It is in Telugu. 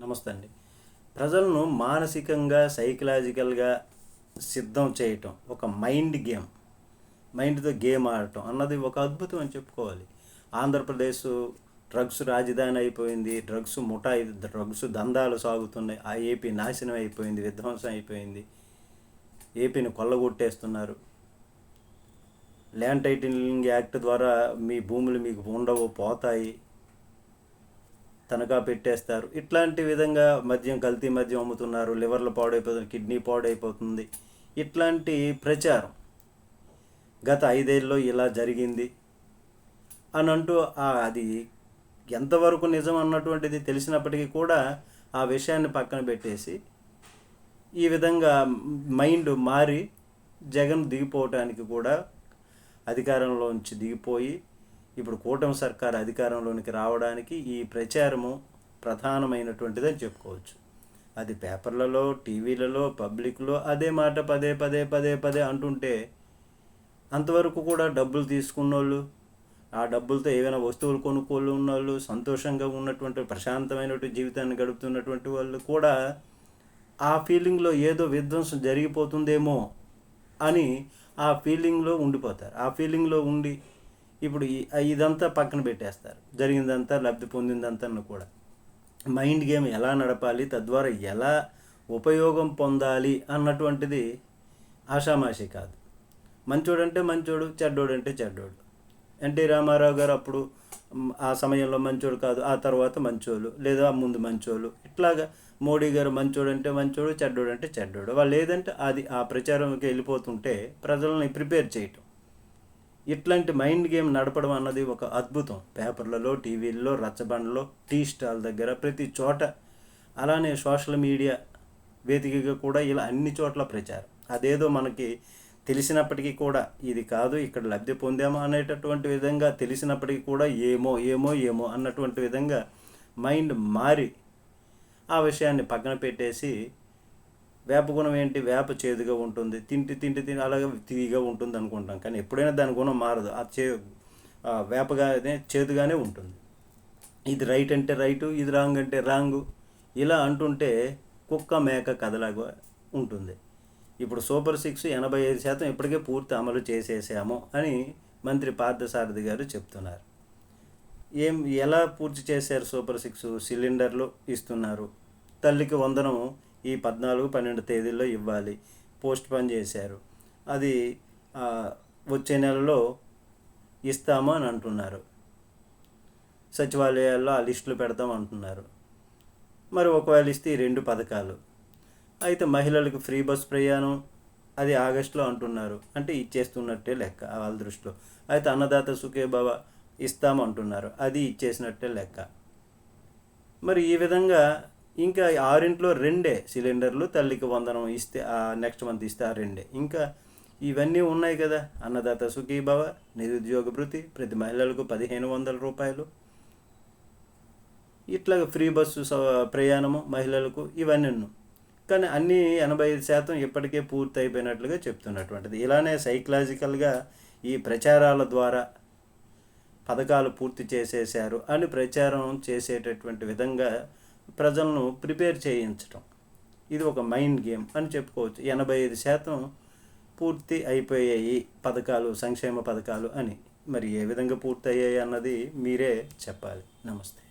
నమస్తే అండి ప్రజలను మానసికంగా సైకలాజికల్గా సిద్ధం చేయటం ఒక మైండ్ గేమ్. మైండ్తో గేమ్ ఆడటం అన్నది ఒక అద్భుతం అని చెప్పుకోవాలి. ఆంధ్రప్రదేశ్ డ్రగ్స్ రాజధాని అయిపోయింది. డ్రగ్స్ ముఠా డ్రగ్స్ దందాలు సాగుతున్నాయి. ఆ ఏపీ నాశనం అయిపోయింది విధ్వంసం అయిపోయింది. ఏపీని కొల్లగొట్టేస్తున్నారు. ల్యాండ్ టైటిలింగ్ యాక్ట్ ద్వారా మీ భూములు మీకు ఉండవు పోతాయి. తనఖా పెట్టేస్తారు. ఇట్లాంటి విధంగా మద్యం కల్తీ మద్యం అమ్ముతున్నారు. లివర్లు పాడైపోతుంది కిడ్నీ పాడైపోతుంది. ఇట్లాంటి ప్రచారం గత ఐదేళ్ళలో ఇలా జరిగింది. అని అంటూ అది ఎంతవరకు నిజం అన్నటువంటిది తెలిసినప్పటికీ కూడా ఆ విషయాన్ని పక్కన పెట్టేసి ఈ విధంగా మైండ్ మారి జగన్ దిగిపోవటానికి కూడా అధికారంలోంచి దిగిపోయి ఇప్పుడు కూటమి సర్కార్ అధికారంలోనికి రావడానికి ఈ ప్రచారము ప్రధానమైనటువంటిదని చెప్పుకోవచ్చు. అది పేపర్లలో టీవీలలో పబ్లిక్లో అదే మాట పదే పదే పదే పదే అంటుంటే అంతవరకు కూడా డబ్బులు తీసుకున్నోళ్ళు ఆ డబ్బులతో ఏవైనా వస్తువులు కొనుక్కోళ్ళు ఉన్నోళ్ళు సంతోషంగా ఉన్నటువంటి ప్రశాంతమైనటువంటి జీవితాన్ని గడుపుతున్నటువంటి వాళ్ళు కూడా ఆ ఫీలింగ్లో ఏదో విధ్వంసం జరిగిపోతుందేమో అని ఆ ఫీలింగ్లో ఉండిపోతారు. ఆ ఫీలింగ్లో ఉండి ఇప్పుడు ఈ- ఇదంతా పక్కన పెట్టేస్తారు. జరిగిందంతా లబ్ధి పొందిందంతా కూడా. మైండ్ గేమ్ ఎలా నడపాలి తద్వారా ఎలా ఉపయోగం పొందాలి అన్నటువంటిది ఆషామాషి కాదు. మంచోడంటే మంచోడు చెడ్డోడంటే చెడ్డోడు. ఎన్టీ రామారావు గారు అప్పుడు ఆ సమయంలో మంచోడు కాదు ఆ తర్వాత మంచోళ్ళు లేదా ముందు మంచోళ్ళు ఇట్లాగా మోడీ గారు మంచోడు అంటే మంచోడు చెడ్డోడు అంటే చెడ్డోడు. వాళ్ళు ఏదంటే అది ఆ ప్రచారంకి వెళ్ళిపోతుంటే ప్రజల్ని ప్రిపేర్ చేయటం. ఇట్లాంటి మైండ్ గేమ్ నడపడం అన్నది ఒక అద్భుతం. పేపర్లలో టీవీల్లో రచ్చబండలో టీ స్టాల్ దగ్గర ప్రతి చోట అలానే సోషల్ మీడియా వేదికగా కూడా ఇలా అన్ని చోట్ల ప్రచారం. అదేదో మనకి తెలిసినప్పటికీ కూడా ఇది కాదు ఇక్కడ లబ్ధి పొందామా అనేటటువంటి విధంగా తెలిసినప్పటికీ కూడా ఏమో ఏమో ఏమో అన్నటువంటి విధంగా మైండ్ మారి ఆ విషయాన్ని పక్కన పెట్టేసి వేప గుణం ఏంటి? వేప చేదుగా ఉంటుంది. తింటి తింటి తిని అలాగే తీయగా ఉంటుంది అనుకుంటాం. కానీ ఎప్పుడైనా దాని గుణం మారదు. ఆ చే ఆ వేపగానే చేదుగానే ఉంటుంది. ఇది రైట్ అంటే రైటు ఇది రాంగ్ అంటే రాంగు. ఇలా అంటుంటే కుక్క మేక కథలాగా ఉంటుంది. ఇప్పుడు సూపర్ సిక్స్ ఎనభై ఐదు శాతం ఇప్పటికే పూర్తి అమలు చేసేసాము అని మంత్రి పార్థసారథి గారు చెప్తున్నారు. ఏం ఎలా పూర్తి చేశారు సూపర్ సిక్స్ సిలిండర్లు ఇస్తున్నారు? తల్లికి వందనం ఈ పద్నాలుగు పన్నెండు తేదీల్లో ఇవ్వాలి. పోస్ట్ పోన్ చేశారు. అది వచ్చే నెలలో ఇస్తాము అని అంటున్నారు. సచివాలయాల్లో ఆ లిస్టులు పెడతాం అంటున్నారు. మరి ఒకవేళ ఇస్తే ఈ రెండు పథకాలు. అయితే మహిళలకు ఫ్రీ బస్ ప్రయాణం అది ఆగస్టులో అంటున్నారు. అంటే ఇచ్చేస్తున్నట్టే లెక్క వాళ్ళ దృష్టిలో. అయితే అన్నదాత సుఖే భవ ఇస్తామంటున్నారు. అది ఇచ్చేసినట్టే లెక్క. మరి ఈ విధంగా ఇంకా ఆరింట్లో రెండే సిలిండర్లు తల్లికి వందనం ఇస్తే నెక్స్ట్ మంత్ ఇస్తే ఆ రెండే. ఇంకా ఇవన్నీ ఉన్నాయి కదా అన్నదాత సుఖీభవ నిరుద్యోగ భృతి ప్రతి మహిళలకు పదిహేను వందల రూపాయలు. ఇట్లా ఫ్రీ బస్సు ప్రయాణము మహిళలకు ఇవన్నీ ఉన్నాయి. కానీ అన్నీ ఎనభై ఐదు శాతం ఇప్పటికే పూర్తి అయిపోయినట్లుగా చెప్తున్నటువంటిది. ఇలానే సైకలాజికల్గా ఈ ప్రచారాల ద్వారా పథకాలు పూర్తి చేసేశారు అని ప్రచారం చేసేటటువంటి విధంగా ప్రజలను ప్రిపేర్ చేయించటం. ఇది ఒక మైండ్ గేమ్ అని చెప్పుకోవచ్చు. ఎనభై ఐదు శాతం పూర్తి అయిపోయాయి పథకాలు సంక్షేమ పథకాలు అని. మరి ఏ విధంగా పూర్తయ్యాయి అన్నది మీరే చెప్పాలి. నమస్తే.